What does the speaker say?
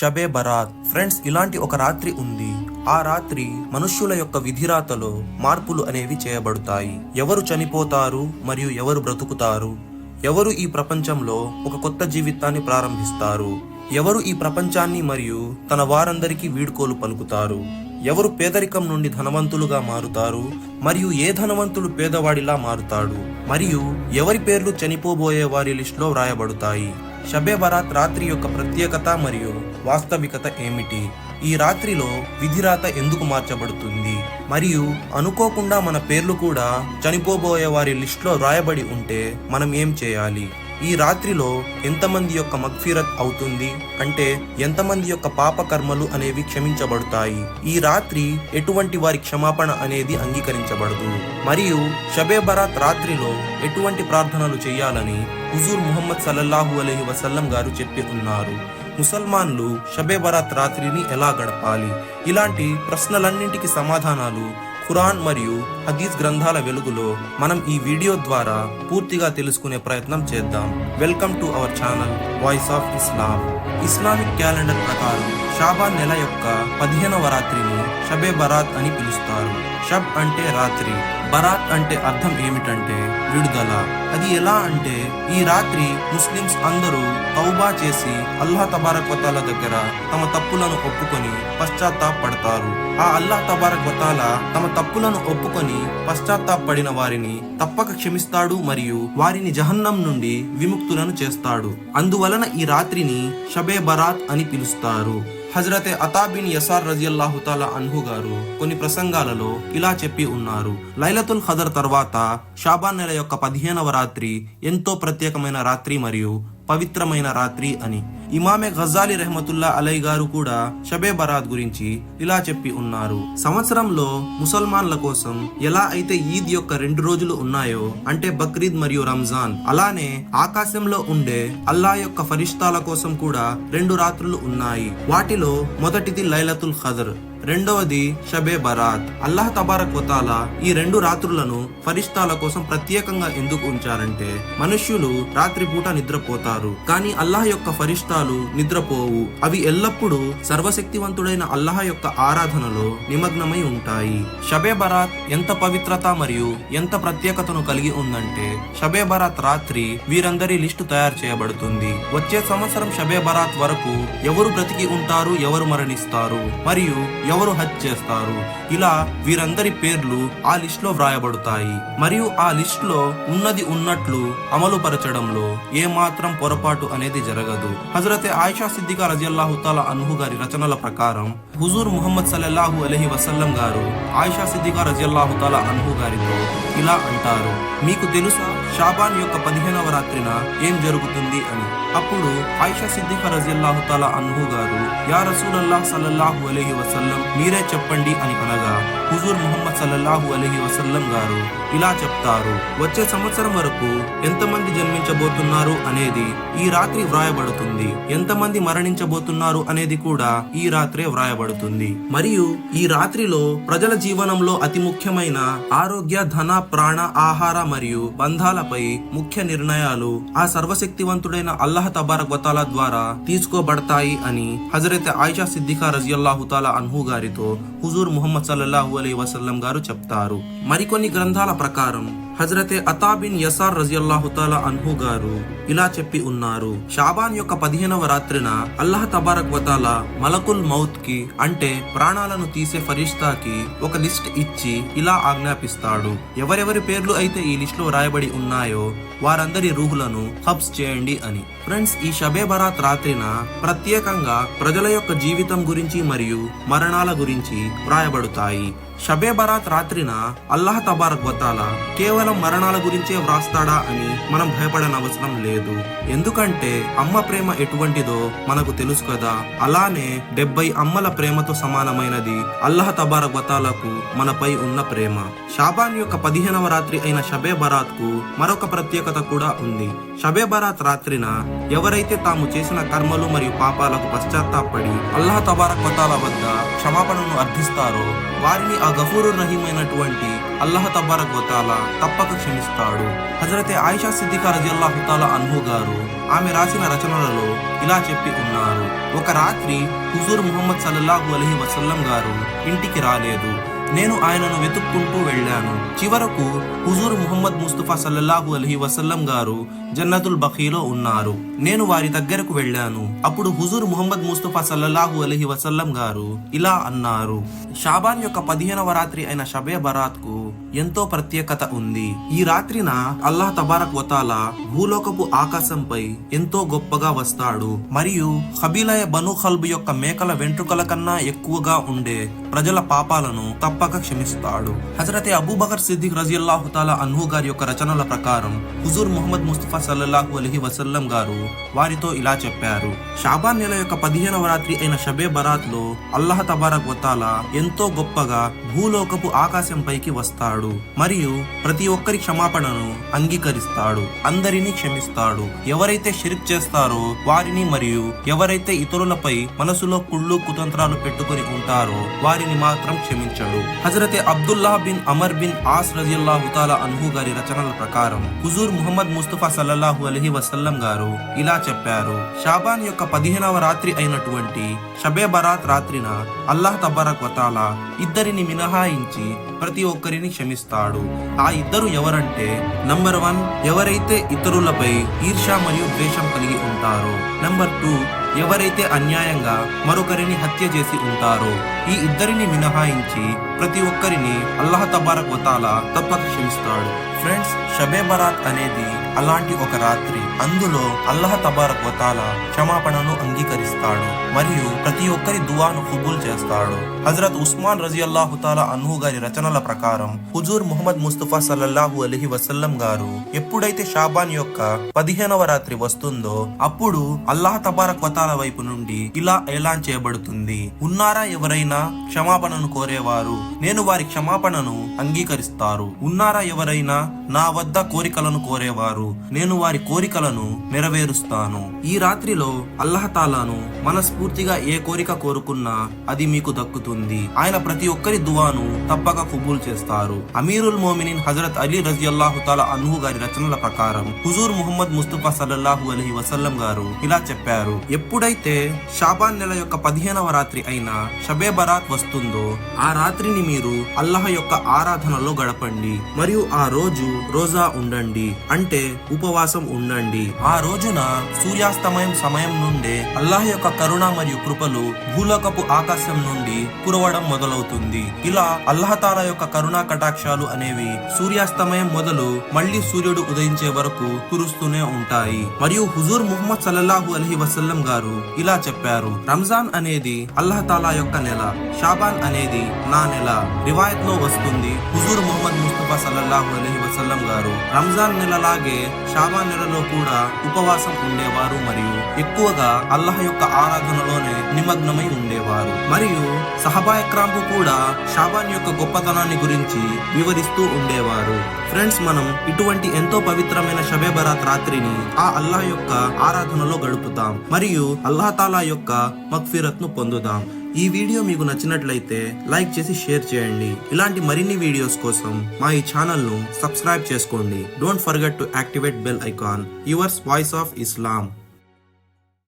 షబే Barat. Friends ఇలాంటి ఒక రాత్రి ఉంది. ఆ రాత్రి మనుష్యుల యొక్క విధిరాతలో మార్పులు అనేవి చేయబడతాయి. ఎవరు చనిపోతారు మరియు ఎవరు బ్రతుకుతారు? ఎవరు ఈ ప్రపంచంలో ఒక కొత్త జీవితాన్ని ప్రారంభిస్తారు? ఎవరు ఈ ప్రపంచాన్ని మరియు తన వారందరికీ వీడ్కోలు పలుకుతారు? ఎవరు పేదరికం నుండి ధనవంతులుగా మారుతారు మరియు ఏ ధనవంతుడు పేదవాడిలా మారుతాడు? మరియు ఎవరి పేర్లు చనిపోబోయే వారి లిస్టులో వ్రాయబడతాయి? షబే బరాత్ రాత్రి యొక్క ప్రత్యేకత మరియు వాస్తవికత ఏమిటి? ఈ రాత్రిలో విధిరాత ఎందుకు మార్చబడుతుంది? మరియు అనుకోకుండా మన పేర్లు కూడా చనిపోబోయే వారి లిస్టులో వ్రాయబడి ఉంటే మనం ఏం చేయాలి? ఈ రాత్రిలో ఎంతమంది యొక్క మగ్ఫిరత్ అవుతుంది? అంటే ఎంతమంది యొక్క పాప కర్మలు అనేవి క్షమించబడతాయి? ఈ రాత్రి ఎటువంటి వారి క్షమాపణ అనేది అంగీకరించబడదు. మరియు షబే బరాత్ రాత్రిలో ఎటువంటి ప్రార్థనలు చేయాలని హుజూర్ ముహమ్మద్ సల్లల్లాహు అలహి వసల్లం గారు చెప్పి ఉన్నారు. ముసల్మాన్లు షబే బరాత్ రాత్రిని ఎలా గడపాలి? ఇలాంటి ప్రశ్నలన్నింటికి సమాధానాలు ఖురాన్ మరియు హదీస్ గ్రంథాల వెలుగులో మనం ఈ వీడియో ద్వారా పూర్తిగా తెలుసుకునే ప్రయత్నం చేద్దాం. Welcome to our channel voice of Islam Islamic calendar ప్రకారం షాబాన్ నెల యొక్క పదిహేనవ రాత్రిని షబే బరాత్ అని పిలుస్తారు. షబ్ అంటే రాత్రి బరాత్ అంటే అర్థం ఏమిటంటే విడుదల. అది ఎలా అంటే ఈ రాత్రి ముస్లిమ్స్ అందరూ తౌబా చేసి అల్లా తబారక్ వతాల దగ్గర తమ తప్పులను ఒప్పుకొని పశ్చాత్తాపడతారు. ఆ అల్లా తబారక్ వతాల తమ తప్పులను ఒప్పుకొని పశ్చాత్తాపడిన వారిని తప్పక క్షమిస్తాడు మరియు వారిని జహన్నం నుండి విముక్తులను చేస్తాడు. అందువలన ఈ రాత్రిని షబే బరాత్ అని పిలుస్తారు. హజరతే అతాబిన్ యసార్ రజియల్లాహు తాలా అన్హు గారు కొన్ని ప్రసంగాలలో ఇలా చెప్పి ఉన్నారు. లైలతుల్ ఖదర్ తర్వాత షాబాన్ నెల యొక్క పదిహేనవ రాత్రి ఎంతో ప్రత్యేకమైన రాత్రి మరియు పవిత్రమైన రాత్రి అని. ఇమామే గజాలి రెహమతుల్లా అలై గారు కూడా షబే బరాత్ గురించి ఇలా చెప్పి ఉన్నారు. సంవత్సరంలో ముసల్మాన్ల కోసం ఎలా అయితే ఈద్ యొక్క రెండు రోజులు ఉన్నాయో అంటే బక్రీద్ మరియు రంజాన్ అలానే ఆకాశంలో ఉండే అల్లా యొక్క ఫరిష్తాల కోసం కూడా రెండు రాత్రులు ఉన్నాయి. వాటిలో మొదటిది లైలతుల్ ఖదర్. రెండవది షబే బరాత్. అల్లాహ్ తబారక్ వతాల ఈ రెండు రాత్రులను ఫరిష్తాల కోసం ప్రత్యేకంగా ఎందుకు ఉంచారంటే మనుష్యులు రాత్రిపూట నిద్రపోతారు కానీ అల్లాహ్ యొక్క ఫరిష్తాలు నిద్రపోవు. అవి ఎల్లప్పుడూ సర్వశక్తివంతుడైన అల్లాహ్ యొక్క ఆరాధనలో నిమగ్నమై ఉంటాయి. షబే బరాత్ ఎంత పవిత్రత మరియు ఎంత ప్రత్యేకతను కలిగి ఉందంటే షబే బరాత్ రాత్రి వీరందరి లిస్టు తయారు చేయబడుతుంది. వచ్చే సంవత్సరం షబే బరాత్ వరకు ఎవరు బ్రతికి ఉంటారు ఎవరు మరణిస్తారు మరియు ఎవరు హత్య చేస్తారు? ఇలా వీరందరి పేర్లు ఆ లిస్ట్లో వ్రాయబడతాయి. మరియు ఆ లిస్ట్లో ఉన్నది ఉన్నట్లు అమలు పరచడంలో ఏమాత్రం పొరపాటు అనేది జరగదు. హజరతే ఆయిషా సిద్దిగా రజల్లాహుతాల అనుహు గారి రచనల ప్రకారం హుజూర్ ముహమ్మద్ సల్లల్లాహు అలహి వసల్లం గారు ఆయిషా సిద్దిగా రజల్లాహుతాల అనుహు గారితో ఇలా అంటారు. మీకు తెలుసా? షాబాన్ యొక్క పదిహేనవ రాత్రిన ఏం జరుగుతుంది అని. అప్పుడు ఆయిషా సిద్దిక రజిల్లాహు తాలా అన్హు గారు యా రసూలల్లాహ్ సల్లల్లాహు అలహి వసల్లం మీరే చెప్పండి అని అనగా హుజూర్ ముహమ్మద్ సల్లల్లాహు అలహి వసల్లం గారు ఇలా చెప్తారు వచ్చే సంవత్సరం వరకు ఎంతమంది జన్మించబోతున్నారు అనేది ఈ రాత్రి వ్రాయబడుతుంది. ఎంతమంది మరణించబోతున్నారు అనేది కూడా ఈ రాత్రే వ్రాయబడుతుంది. మరియు ఈ రాత్రిలో ప్రజల జీవనంలో అతి ముఖ్యమైన ఆరోగ్య ధన ప్రాణ ఆహార మరియు బంధాల బంధాలపై ముఖ్య నిర్ణయాలు ఆ సర్వశక్తివంతుడైన అల్లాహ్ తబారక్ వతాల ద్వారా తీసుకోబడతాయి అని హజరత్ ఆయిషా సిద్దికా రజియల్లాహుతాలా అన్హు గారితో హుజూర్ ముహమ్మద్ సల్లల్లాహు అలీ వసల్లం గారు చెప్తారు. మరికొన్ని గ్రంథాల ప్రకారం హజరతే అతాబిన్ యసార్ రజియల్లాహుతాల అన్హు గారు ఇలా చెప్పి ఉన్నారు. షాబాన్ యొక్క పదిహేనవ రాత్రిన అల్లాహ్ తబారక్ వతాల మలకుల్ మౌత్కి అంటే ప్రాణాలను తీసే ఫరిష్తాకి ఒక లిస్ట్ ఇచ్చి ఇలా ఆజ్ఞాపిస్తాడు. ఎవరెవరి పేర్లు అయితే ఈ లిస్ట్లో రాయబడి ఉన్నాయో వారందరి రూహులను హబ్స్ చేయండి అని. ఫ్రెండ్స్ ఈ షబే బరాత్ రాత్రిన ప్రత్యేకంగా ప్రజల యొక్క జీవితం గురించి మరియు మరణాల గురించి రాయబడుతాయి. షబే బరాత్ రాత్రిన అల్లాహ్ తబారక్ వతాల కేవలం మరణాల గురించే వ్రాస్తాడా అని మనం భయపడనవసరం లేదు. ఎందుకంటే అమ్మ ప్రేమ ఎటువంటిదో మనకు తెలుసు కదా. అలానే డెబ్బై అమ్మల ప్రేమతో సమానమైనది అల్లాహ్ తబారక్ వతాలకు మనపై ఉన్న ప్రేమ. షాబాన్ యొక్క పదిహేనవ రాత్రి అయిన షబే బరాత్కు మరొక ప్రత్యేకత కూడా ఉంది. షబే బరాత్ రాత్రిన ఎవరైతే తాము చేసిన కర్మలు మరియు పాపాలకు పశ్చాత్తాపడి అల్లాహ్ తబారక్ వతాల వద్ద క్షమాపణను అర్థిస్తారో వారిని ఆ గఫూరు రహీమైనటువంటి అల్లాహ్ తబారక్ వతాల తప్పక క్షమిస్తాడు. హజరతే ఆయిషా సిద్దికా రజిల్లాహు తాలా అన్హు గారు ఆమె రాసిన రచనలలో ఇలా చెప్పి ఉన్నారు. ఒక రాత్రి హుజూర్ ముహమ్మద్ సల్లల్లాహు అలహి వసల్లం గారు ఇంటికి రాలేదు. నేను ఆయనను వెతుక్కుంటూ వెళ్ళాను. చివరకు హుజూర్ ముహమ్మద్ ముస్తఫా సల్లల్లాహు అలహి వసల్లం గారు జన్నతుల్ బఖీలో ఉన్నారు. నేను వారి దగ్గరకు వెళ్ళాను. అప్పుడు హుజూర్ ముహమ్మద్ ముస్తఫా సల్లల్లాహు అలహి వసల్లం గారు ఇలా అన్నారు. షాబాన్ యొక్క పదిహేనవ రాత్రి అయిన షబే బరాత్కు ఎంతో ప్రత్యేకత ఉంది. ఈ రాత్రిన అల్లాహ్ తబారక్ వతాల భూలోకపు ఆకాశంపై ఎంతో గొప్పగా వస్తాడు. మరియు హబీలయ బను ఖల్బ్ యొక్క మేకల వెంట్రుకల కన్నా ఎక్కువగా ఉండే ప్రజల పాపాలను తప్పక క్షమిస్తాడు. హజరతే అబూబకర్ సిద్దిక్ రజియల్లాహుతాలా అన్హు గారి యొక్క రచనల ప్రకారం హుజూర్ ముహమ్మద్ ముస్తఫా సల్లల్లాహు అలహి వసల్లం గారు వారితో ఇలా చెప్పారు. షాబాన్ నెల యొక్క పదిహేనవ రాత్రి అయిన షబే బరాత్లో అల్లాహ్ తబారక్ వతాలా ఎంతో గొప్పగా భూలోకపు ఆకాశంపైకి వస్తాడు. మరియు ప్రతి ఒక్కరి క్షమాపణను అంగీకరిస్తాడు. అందరినీ క్షమిస్తాడు. ఎవరైతే షిరిక్ చేస్తారో వారిని మరియు ఎవరైతే ఇతరులపై మనసులో కుళ్ళు కుతంత్రాలు పెట్టుకుని ఉంటారో వారి వారిని మాత్రం క్షమించడు. హజరతే Abdullah bin Amr bin As రజిల్లాహు తాలా అన్హు గారి రచనల ప్రకారం హుజూర్ ముహమ్మద్ ముస్తఫా సల్లల్లాహు అలహి వసల్లం గారు ఇలా చెప్పారు. షాబాన్ యొక్క పదిహేనవ రాత్రి అయినటువంటి షబే బరాత్ రాత్రిన అల్లాహ్ తబారక్ వతాలా ఇద్దరిని మినహాయించి ప్రతి ఒక్కరిని క్షమిస్తాడు. ఆ ఇద్దరు ఎవరంటే నంబర్ వన్ ఎవరైతే ఇతరులపై ఈర్ష్య మరియు ద్వేషం కలిగి ఉంటారో నంబర్ టూ ఎవరైతే అన్యాయంగా మరొకరిని హత్య చేసి ఉంటారో ఈ ఇద్దరిని మినహాయించి ప్రతి ఒక్కరిని అల్లాహ్ తబారక్ వతాల తప్పక క్షమిస్తాడు. ఫ్రెండ్స్ షబే బరాత్ అనేది అలాంటి ఒక రాత్రి అందులో అల్లాహ్ తబారక్ వతాలా క్షమాపణను అంగీకరిస్తాడు మరియు ప్రతి ఒక్కరి దువాను కబూల్ చేస్తాడు. హజరత్ ఉస్మాన్ రజియల్లాహు అల్లాహుతాల అన్హు గారి రచనల ప్రకారం హుజూర్ ముహమ్మద్ ముస్తఫా సల్లల్లాహు అలీహి వసల్లం గారు ఎప్పుడైతే షాబాన్ యొక్క పదిహేనవ రాత్రి వస్తుందో అప్పుడు అల్లాహ్ తబారక్ వతాల వైపు నుండి ఇలా ఎలాన్ చేయబడుతుంది. ఉన్నారా ఎవరైనా? క్షమాపణను కోరేవారు. నేను వారి క్షమాపణను అంగీకరిస్తారు. ఉన్నారా ఎవరైనా? నా వద్ద కోరికలను కోరేవారు. నేను వారి కోరికలను నెరవేరుస్తాను. ఈ రాత్రిలో అల్లహతాలాను మనస్ఫూర్తిగా ఏ కోరిక కోరుకున్నా అది మీకు దక్కుతుంది. ఆయన ప్రతి ఒక్కరి దువాను తప్పక కుబూల్ చేస్తారు. అమీరుల్ మోమినిన్ హజరత్ అలీ రజియల్లాహు తాలా అన్హు గారి రచనల ప్రకారం హుజూర్ ముహమ్మద్ ముస్తఫా సల్లల్లాహు అలహి వసల్లం గారు ఇలా చెప్పారు. ఎప్పుడైతే షాబాన్ నెల యొక్క పదిహేనవ రాత్రి అయిన షబే బరాత్ వస్తుందో ఆ రాత్రిని మీరు అల్లాహ్ యొక్క ఆరాధనలో గడపండి. మరియు ఆ రోజు రోజా ఉండండి. అంటే ఉపవాసం ఉండండి. ఆ రోజున సూర్యాస్తమయం సమయం నుండే అల్లాహ్ యొక్క కరుణ మరియు కృపలు భూలోకపు ఆకాశం నుండి కురవడం మొదలవుతుంది. ఇలా అల్లహతాల యొక్క కరుణా కటాక్షాలు అనేవి సూర్యాస్తమయం మొదలు మళ్ళీ సూర్యుడు ఉదయించే వరకు కురుస్తూనే ఉంటాయి. మరియు హుజూర్ ముహమ్మద్ సల్లల్లాహు అలహి వసల్లం గారు ఇలా చెప్పారు. రంజాన్ అనేది అల్లహతాలా యొక్క నెల షాబాన్ అనేది నా నెల. రివాయత్లో వస్తుంది హుజూర్ ముహమ్మద్ ముస్తఫా సల్లల్లాహు అలహి వసల్లం గారు. రంజాన్ నెలలాగే షాబాన్ నెలలో కూడా ఉపవాసం ఉండేవారు మరియు ఎక్కువగా అల్లాహ్ యొక్క ఆరాధనలోనే నిమగ్నమై ఉండేవారు. మరియు సహబాయక్రాంకు కూడా షాబాన్ యొక్క గొప్పతనాన్ని గురించి వివరిస్తూ ఉండేవారు. ఫ్రెండ్స్ మనం ఇటువంటి ఎంతో పవిత్రమైన షబే బరాత్ రాత్రిని ఆ అల్లాహ్ యొక్క ఆరాధనలో గడుపుతాం మరియు అల్లాహ్ తాలా యొక్క మక్ఫిరత్ను పొందుదాం. ఈ వీడియో మీకు నచ్చినట్లయితే లైక్ చేసి షేర్ చేయండి. ఇలాంటి మరిన్ని వీడియోస్ కోసం మా ఈ ఛానల్ను సబ్స్క్రైబ్ చేసుకోండి. Don't forget to activate bell icon yours voice of Islam